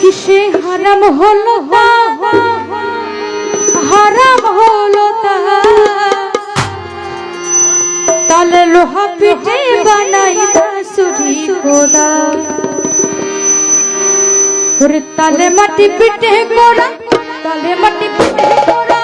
কিসে হারাম হলো হারাম হলো তালে লোহা পিঠে বানাই সুরি কোদা ওরে তালে মাটি পিঠে কোড়া তালে মাটি পিঠে কোরা।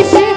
কিসে